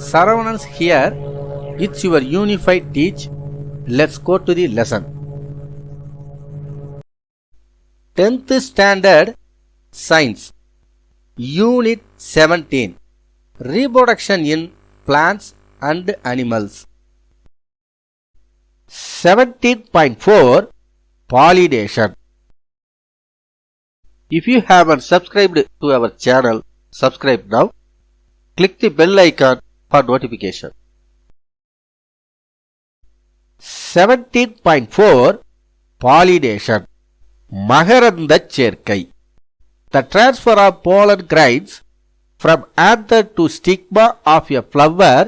Saravanans here. It's your unified teach. Let's go to the lesson. 10th Standard Science Unit 17 Reproduction in Plants and Animals 17.4 Pollination If you haven't subscribed to our channel, subscribe now. Click the bell icon for notification. 17.4 Pollination மகரந்த சேர்க்கை The transfer of pollen grains from anther to stigma of a flower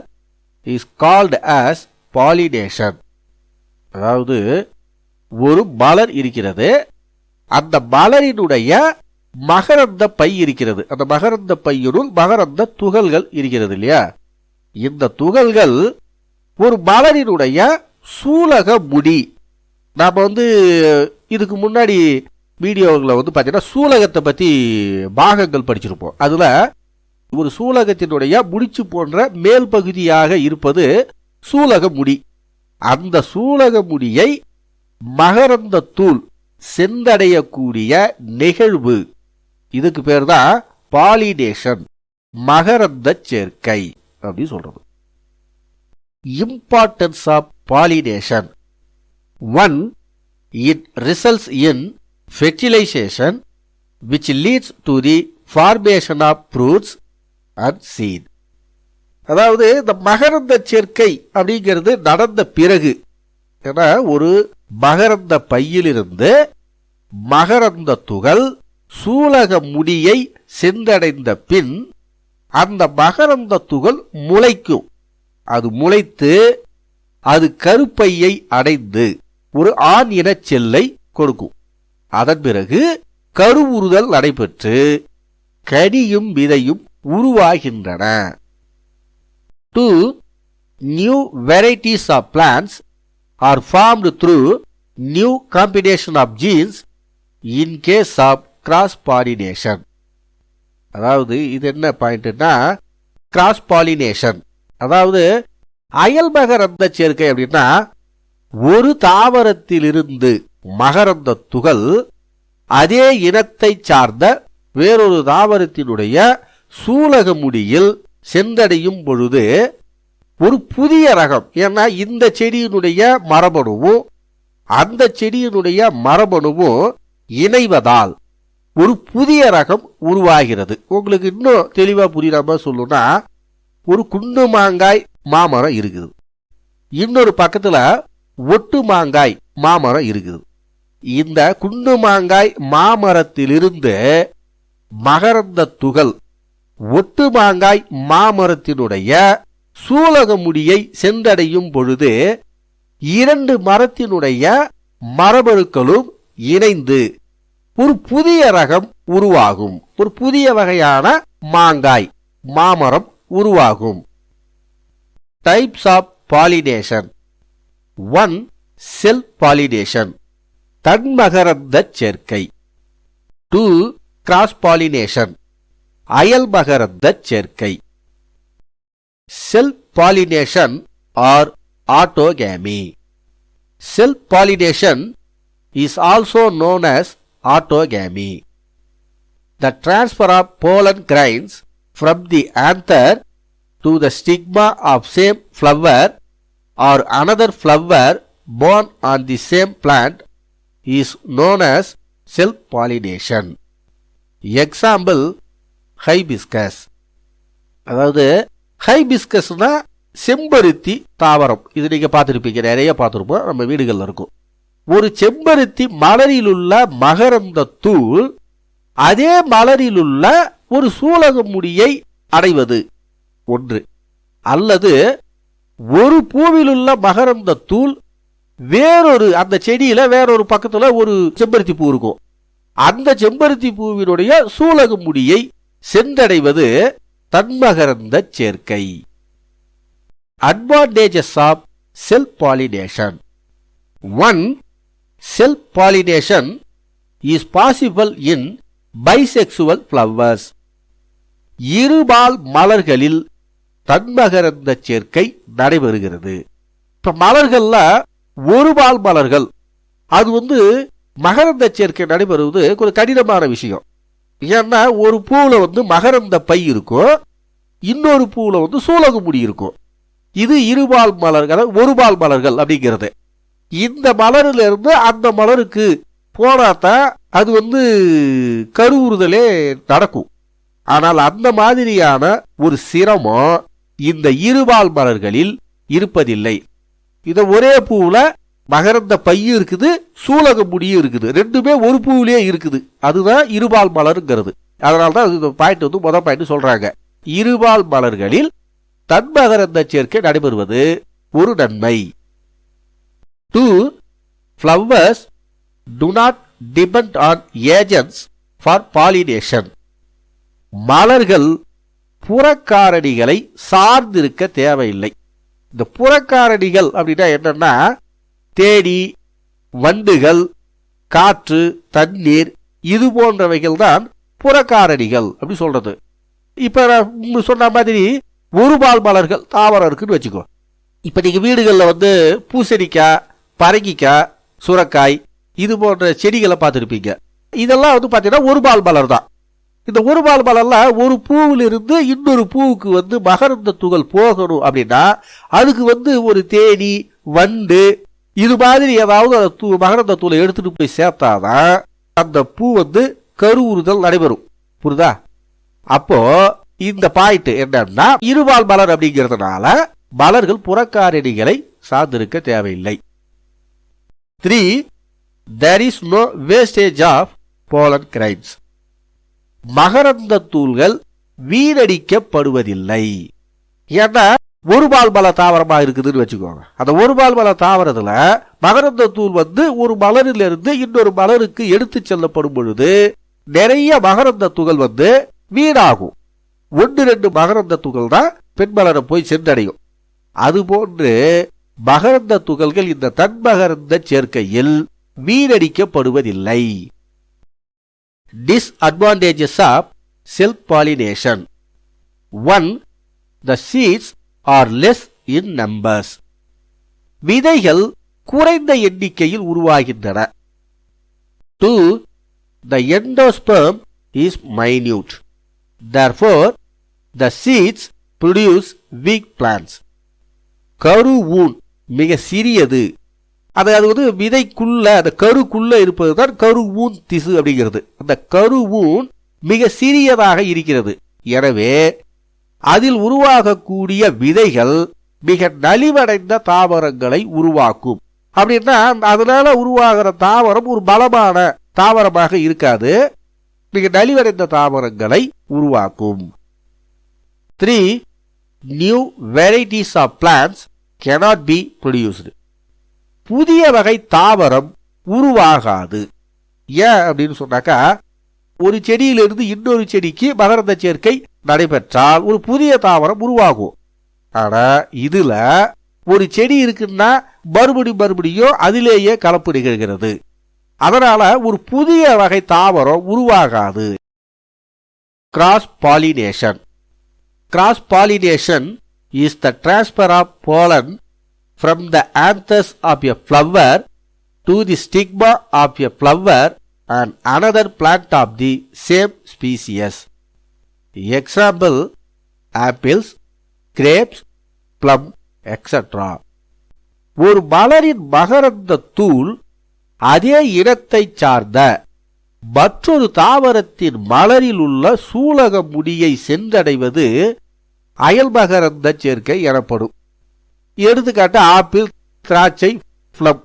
is called as pollination. அதாவது ஒரு மலர் இருக்கிறது அந்த மலரினுடைய மகரந்த by இருக்கிறது அந்த மகரந்த பையினுள் மகரந்த துகள்கள் இருக்கிறது இல்லையா இந்த துகள்கள் ஒரு மலரினுடைய சூலக முடி. நாம் வந்து இதுக்கு முன்னாடி வீடியோவில் வந்து பார்த்தீங்கன்னா சூலகத்தை பற்றி பாகங்கள் படிச்சிருப்போம். அதில் ஒரு சூலகத்தினுடைய முடிச்சு போன்ற மேல் பகுதியாக இருப்பது சூலக முடி. அந்த சூலக முடியை மகரந்த தூள் செந்தடையக்கூடிய நிகழ்வு. இதுக்கு பேர் தான் பாலினேஷன் மகரந்த சேர்க்கை. அப்படின்னு சொல்றது. Importance of pollination one it results in fertilization which leads to the formation of fruits and seed அதாவது இந்த மகரந்த சேர்க்கை அப்படிங்கிறது நடந்த பிறகு ஏன்னா ஒரு மகரந்த பையிலிருந்து மகரந்த துகள் சூலக முடியை சென்றடைந்த பின் அந்த மகரந்த துகள் முளைக்கும். அது முளைத்து அது கருப்பையை அடைந்து ஒரு ஆண் இனச் செல்லை கொடுக்கும். அதன் பிறகு கருவுறுதல் நடைபெற்று கனியும் விதையும் உருவாகின்றன. Two new varieties of plants are formed through new combination of genes in case of cross pollination அதாவது இது என்ன பாயிண்ட்னா கிராஸ் பாலினேஷன் அதாவது அயல் மகரந்த சேர்க்கை அப்படின்னா ஒரு தாவரத்திலிருந்து மகரந்த துகள் அதே இனத்தை சார்ந்த வேறொரு தாவரத்தினுடைய சூலக முடியில் சென்றடையும் பொழுது ஒரு புதிய ரகம் ஏன்னா இந்த செடியினுடைய மரபணுவும் அந்த செடியினுடைய மரபணுவும் இணைவதால் ஒரு புதிய ரகம் உருவாகிறது. உங்களுக்கு இன்னும் தெளிவாக புரியுற மாதிரி சொல்லணும்னா ஒரு குண்டு மாங்காய் மாமரம் இருக்குது. இன்னொரு பக்கத்தில் ஒட்டு மாங்காய் மாமரம் இருக்குது. இந்த குண்டு மாங்காய் மாமரத்திலிருந்து மகரந்த துகள் ஒட்டு மாங்காய் மாமரத்தினுடைய சூலக முடியை சென்றடையும் பொழுது இரண்டு மரத்தினுடைய மரபணுக்களும் இணைந்து ஒரு புதிய ரகம் உருவாகும். ஒரு புதிய வகையான மாங்காய் மாமரம் உருவாகும். Types of pollination one self pollination தன்மகரந்த சேர்க்கை. டூ கிராஸ் பாலினேஷன் அயல் மகரந்த சேர்க்கை. Self pollination or autogamy self pollination is also known as autogamy. The transfer of pollen grains from the anther to the stigma of same flower or another flower born on the same plant is known as self pollination. Example hibiscus. அதாவது ஹைபிஸ்கஸ்னா செம்பருத்தி தாவரம் இது நீங்க பார்த்துருப்பீங்க நிறைய பார்த்துருப்போம் நம்ம வீடுகள்ல இருக்கும் ஒரு செம்பருத்தி மலரிலுள்ள மகரந்த தூள் அதே மலரிலுள்ள ஒரு சூலக முடியை அடைவது. ஒன்று. அல்லது ஒரு பூவிலுள்ள மகரந்த தூள் வேறொரு அந்த செடியில வேறொரு பக்கத்துல ஒரு செம்பருத்தி பூ இருக்கும். அந்த செம்பருத்தி பூவினுடைய சூலக முடியை சென்றடைவது தன்மகரந்த சேர்க்கை. Advantages of self pollination one self pollination is possible in bisexual flowers. இருபால் மலர்களில் தன்மகரந்த சேர்க்கை நடைபெறுகிறது. இப்ப மலர்கள்ல ஒருபால் மலர்கள் அது வந்து மகரந்த சேர்க்கை நடைபெறுவது கொஞ்சம் கடினமான விஷயம். ஏன்னா ஒரு பூவில் வந்து மகரந்த பை இருக்கும் இன்னொரு பூவில் வந்து சூலகு முடி இருக்கும். இது இருபால் மலர்கள் ஒருபால் மலர்கள் அப்படிங்கிறது. இந்த மலரிலிருந்து அந்த மலருக்கு போனாதான் அது வந்து கருவுறுதலே நடக்கும். ஆனால் அந்த மாதிரியான ஒரு சிரமம் இந்த இருபால் மலர்களில் இருப்பதில்லை. இதை ஒரே பூவில் மகரந்த பையும் இருக்குது சூலக முடியும் இருக்குது. ரெண்டுமே ஒரு பூவிலே இருக்குது. அதுதான் இருபால் மலருங்கிறது. அதனால்தான் இந்த பாயிண்ட் வந்து முதல் பாயிண்ட் சொல்கிறாங்க இருபால் மலர்களில் தன்மகரந்த சேர்க்கை நடைபெறுவது ஒரு நன்மை. Two flowers do not depend on agents for pollination மலர்கள் புறக்காரணிகளை சார்ந்திருக்க தேவையில்லை. இந்த புறக்காரணிகள் அப்படின்னா என்னன்னா தேடி வண்டுகள் காற்று தண்ணீர் இது போன்றவைகள் தான் புறக்காரணிகள் அப்படி சொல்றது. இப்போ நான் சொன்ன மாதிரி ஒரு பால் மலர்கள் தாவரம் இருக்குன்னு வச்சுக்கோ. இப்போ நீங்கள் வீடுகளில் வந்து பூசணிக்காய் பரங்கிக்காய் சுரக்காய் இது போன்ற செடிகளை பார்த்துருப்பீங்க. இதெல்லாம் வந்து பார்த்தீங்கன்னா ஒரு பால் மலர் தான். இந்த ஒரு பால் மலர்லாம் ஒரு பூவிலிருந்து இன்னொரு பூவுக்கு வந்து மகரந்த துகள் போகணும் அப்படின்னா அதுக்கு வந்து ஒரு தேனி வண்டு இது மாதிரி ஏதாவது அந்த தூ மகரந்த தூளை எடுத்துட்டு போய் சேர்த்தாதான் அந்த பூ வந்து கருவுறுதல் நடைபெறும். புரியுதா? அப்போ இந்த பாயிண்ட் என்னன்னா இருபால் மலர் அப்படிங்கிறதுனால மலர்கள் புறக்காரணிகளை சார்ந்திருக்க தேவையில்லை. Three there is no wastage of pollen grains மகரந்த தூள்கள் வீணடிக்கப்படுவதில்லை. ஏன்னா ஒரு பால் மல தாவரமா இருக்குதுன்னு வச்சுக்கோங்க. அந்த ஒரு பால் மல தாவரத்துல மகரந்த தூள் வந்து ஒரு மலரிலிருந்து இன்னொரு மலருக்கு எடுத்து செல்லப்படும் பொழுது நிறைய மகரந்த துகள் வந்து வீணாகும். ஒன்று ரெண்டு மகரந்த துகள் தான் பெண் மலரை போய் சென்றடையும். அதுபோன்று மகரந்த துகள்கள் இந்த தன்மகரந்த சேர்க்கையில் வீணடிக்கப்படுவதில்லை disadvantages of self pollination 1 the seeds are less in numbers விதைகள் குறைந்த எண்ணிக்கையில் உருவாகின்றன 2 the endosperm is minute therefore the seeds produce weak plants கரு ஊன் மிக சிறியது அது அது வந்து விதைக்குள்ள அந்த கருக்குள்ள இருப்பது தான் கருவூன் திசு அப்படிங்கிறது. அந்த கருவூன் மிக சிறியதாக இருக்கிறது. எனவே அதில் உருவாகக்கூடிய விதைகள் மிக நலிவடைந்த தாவரங்களை உருவாக்கும். அப்படின்னா அதனால உருவாகிற தாவரம் ஒரு பலமான தாவரமாக இருக்காது. மிக நலிவடைந்த தாவரங்களை உருவாக்கும். Three new varieties of plants cannot be produced புதிய வகை தாவரம் உருவாகாது. ஏன் அப்படின்னு சொன்னாக்கா ஒரு செடியிலிருந்து இன்னொரு செடிக்கு மகரந்த சேர்க்கை நடைபெற்றால் ஒரு புதிய தாவரம் உருவாகும். ஆனால் இதில் ஒரு செடி இருக்குன்னா மறுபடி மறுபடியும் அதிலேயே கலப்பு நிகழ்கிறது. அதனால் ஒரு புதிய வகை தாவரம் உருவாகாது. Cross pollination cross pollination is the transfer of pollen from the anthers of a flower to the stigma of a flower and another plant of the same species. Example apples, grapes, plum, etc. ஒரு மலரின் மகரந்த தூள் அதே இனத்தைச் சார்ந்த மற்றொரு தாவரத்தின் மலரில் உள்ள சூலக முடியை சென்றடைவது அயல்பகரந்த சேர்க்கை எனப்படும். எடுத்துக்காட்டு ஆப்பிள் திராட்சை ஃப்ளம்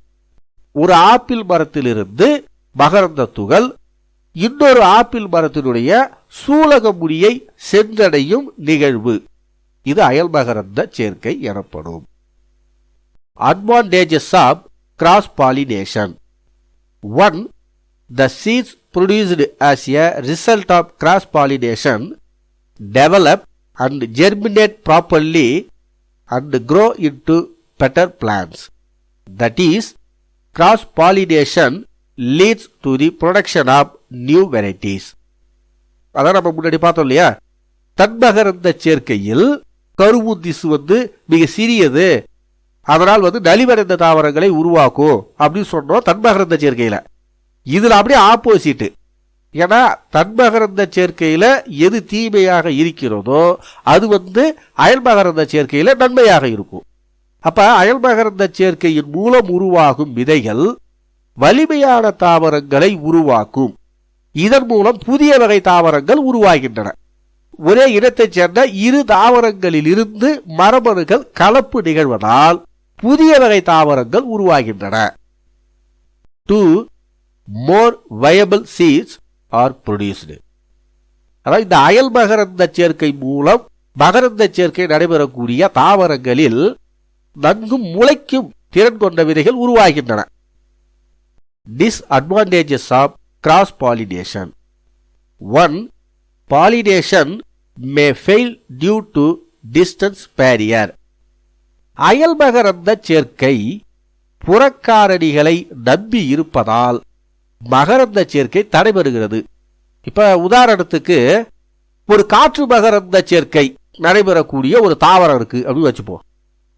ஒரு ஆப்பிள் மரத்திலிருந்து மகரந்த துகள் இன்னொரு ஆப்பிள் மரத்தினுடைய சூலக முடியை சென்றடையும் நிகழ்வு. இது அயல்மகரந்த சேர்க்கை எனப்படும். Advantages of cross pollination. One the seeds produced as a result of cross pollination develop and germinate properly and grow into better plants. That is, cross pollination leads to the production of new varieties. அதான் நம்ம முன்னாடி பார்த்தோம் இல்லையா தன்மகரந்த சேர்க்கையில் கரும்பு திசு வந்து மிக சிறியது அதனால் வந்து நலிவடைந்த தாவரங்களை உருவாக்கும் அப்படின்னு சொன்னோம் தன்மகரந்த சேர்க்கையில் இதில் அப்படியே ஆப்போசிட்டு ஏன்னா தன்மகரந்த சேர்க்கையில் எது தீமையாக இருக்கிறதோ அது வந்து அயல்மகரந்த சேர்க்கையில் நன்மையாக இருக்கும். அப்போ அயல்மகரந்த சேர்க்கையின் மூலம் உருவாகும் விதைகள் வலிமையான தாவரங்களை உருவாக்கும். இதன் மூலம் புதிய வகை தாவரங்கள் உருவாகின்றன. ஒரே இனத்தைச் சேர்ந்த இரு தாவரங்களிலிருந்து மரபணுகள் கலப்பு நிகழ்வதால் புதிய வகை தாவரங்கள் உருவாகின்றன. Two more viable seeds are produced அதாவது இந்த அயல் மகரந்த சேர்க்கை மூலம் மகரந்த சேர்க்கை நடைபெறக்கூடிய தாவரங்களில் நன்கு முளைக்கும் திறன் கொண்ட விதைகள் உருவாகின்றன. Disadvantages of cross pollination one pollination may fail due to distance barrier அயல்மகரந்த சேர்க்கை புறக்காரணிகளை நம்பி இருப்பதால் மகரந்த சேர்க்கை நடைபெறுகிறது இப்ப உதாரணத்துக்கு ஒரு காற்று மகரந்த சேர்க்கை நடைபெறக்கூடிய ஒரு தாவரம் இருக்கு அப்படின்னு வச்சுப்போம்.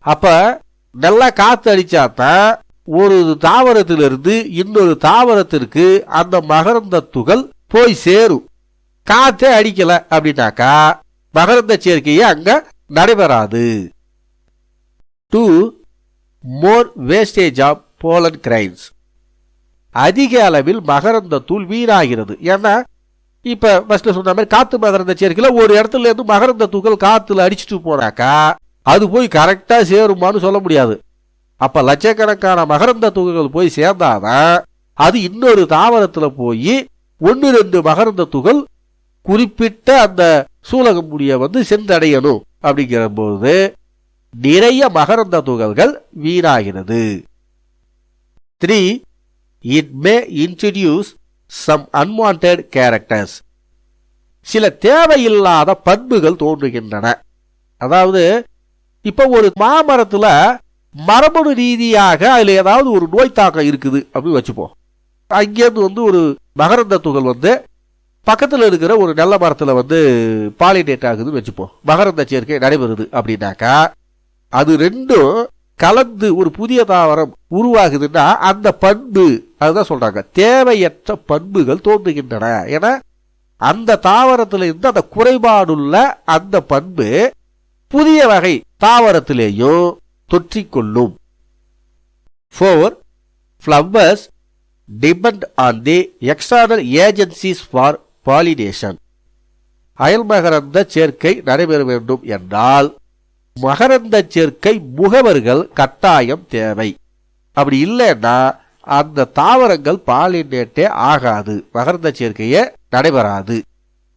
அப்ப நல்லா காத்து அடிச்சாதான் ஒரு தாவரத்திலிருந்து இன்னொரு தாவரத்திற்கு அந்த மகரந்த துகள் போய் சேரும். காத்தே அடிக்கல அப்படின்னாக்கா மகரந்த சேர்க்கையே அங்க நடைபெறாது. Two more wastage of pollen grains அதிக அளவில் மகரந்த தூள் வீணாகிறது. ஏன்னா இப்போ ஃபஸ்ட்டு சொன்ன மாதிரி காற்று மகரந்த சேர்க்கையில ஒரு இடத்துல இருந்து மகரந்த துகள் காற்றுல அடிச்சுட்டு போனாக்கா அது போய் கரெக்டாக சேருமான்னு சொல்ல முடியாது. அப்போ லட்சக்கணக்கான மகரந்த துகள்கள் போய் சேர்ந்தாதான் அது இன்னொரு தாவரத்தில் போய் ஒன்று ரெண்டு மகரந்த துகள் குறிப்பிட்ட அந்த சூலகம் முடிய வந்து சென்றடையணும் அப்படிங்கிற போது நிறைய மகரந்த துகள்கள் வீணாகிறது. Three it may introduce some unwanted characters சில தேவையில்லாத பண்புகள் தோன்றுகின்றன. அதாவது இப்போ ஒரு மாமரத்தில் மரபணு ரீதியாக அதில் ஏதாவது ஒரு நோய் தாக்கம் இருக்குது அப்படின்னு வச்சுப்போம் அங்கேருந்து வந்து ஒரு மகரந்த துகள் வந்து பக்கத்தில் இருக்கிற ஒரு நல்ல மரத்தில் வந்து பாலினேட் ஆகுதுன்னு வச்சுப்போம் மகரந்த சேர்க்கை நடைபெறுது அப்படின்னாக்கா அது ரெண்டும் கலந்து ஒரு புதிய தாவரம் உருவாகுதுன்னா அந்த பண்பு அதுதான் சொல்றாங்க தேவையற்ற பண்புகள் தோன்றுகின்றன. ஏன்னா அந்த தாவரத்திலிருந்து அந்த குறைபாடுள்ள அந்த பண்பு புதிய வகை தாவரத்திலேயும் தொற்றிக்கொள்ளும். Four flowers depend on the external agencies for pollination அயல்மகரந்த சேர்க்கை நடைபெற வேண்டும் என்றால் மகரந்த சேர்க்கை முகவர்கள் கட்டாயம் தேவை. அப்படி இல்லைன்னா அந்த தாவரங்கள் பாலினேட்டே ஆகாது. மகரந்த சேர்க்கையே நடைபெறாது.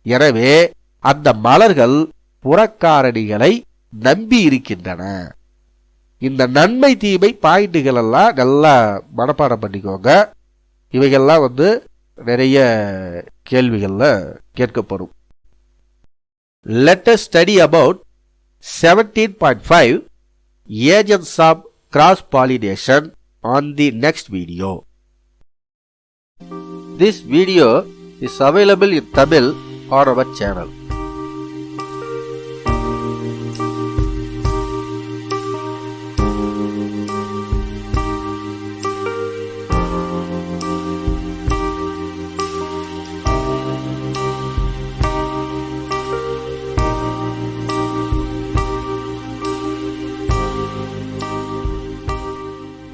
எனவே அந்த மலர்கள் புறக்காரணிகளை நம்பி இருக்கின்றன. இந்த நன்மை தீமை பாயிண்ட்டுகள் எல்லாம் நல்லா மனப்பாடம் பண்ணிக்கோங்க. இவைகள்லாம் வந்து நிறைய கேள்விகளில் கேட்கப்படும். Latest study about 17.5 Agents of Cross Pollination on the next video. This video is available in Tamil on our channel.